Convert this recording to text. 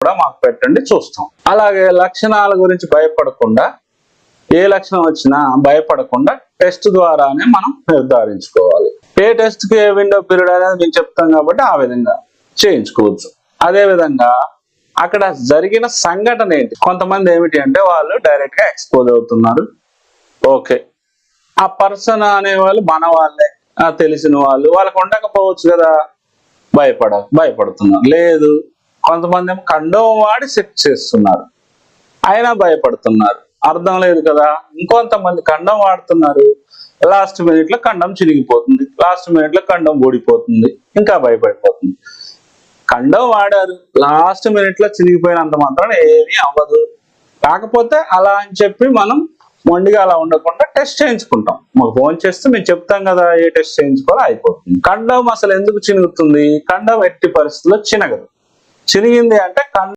కూడా మాకు పెట్టండి చూస్తాం. అలాగే లక్షణాల గురించి భయపడకుండా ఏ లక్షణం వచ్చినా భయపడకుండా టెస్ట్ ద్వారానే మనం నిర్ధారించుకోవాలి. ఏ టెస్ట్కి ఏ విండో పీరియడ్ అనేది మేము చెప్తాం కాబట్టి ఆ విధంగా చేయించుకోవచ్చు. అదే విధంగా అక్కడ జరిగిన సంఘటన ఏంటి? కొంతమంది ఏమిటి అంటే వాళ్ళు డైరెక్ట్గా ఎక్స్పోజ్ అవుతున్నారు. ఓకే. ఆ పర్సన్ అనేవాళ్ళు మన వాళ్ళే. తెలిసిన వాళ్ళు. వాళ్ళకు ఉండకపోవచ్చు కదా. భయపడ భయపడుతున్నారు. లేదు. కొంతమంది ఏమో కండోం వాడి సెక్స్ చేస్తున్నారు. అయినా భయపడుతున్నారు. అర్థం లేదు కదా? ఇంకొంతమంది కండం వాడుతున్నారు. లాస్ట్ మినిట్లో కండం చిరిగిపోతుంది లాస్ట్ మినిట్లో కండం ఊడిపోతుంది. ఇంకా భయపడిపోతుంది. కండం వాడారు. లాస్ట్ మినిట్లో చిరిగిపోయినంత మాత్రం ఏమీ అవ్వదు. కాకపోతే అలా అని చెప్పి మనం మొండిగా అలా ఉండకుండా టెస్ట్ చేయించుకుంటాం. మాకు ఫోన్ చేస్తే మేము చెప్తాం కదా ఏ టెస్ట్ చేయించుకోవాలో అయిపోతుంది. కండం అసలు ఎందుకు చినుగుతుంది కండం ఎట్టి పరిస్థితుల్లో చినగదు. చిరిగింది అంటే కన్ను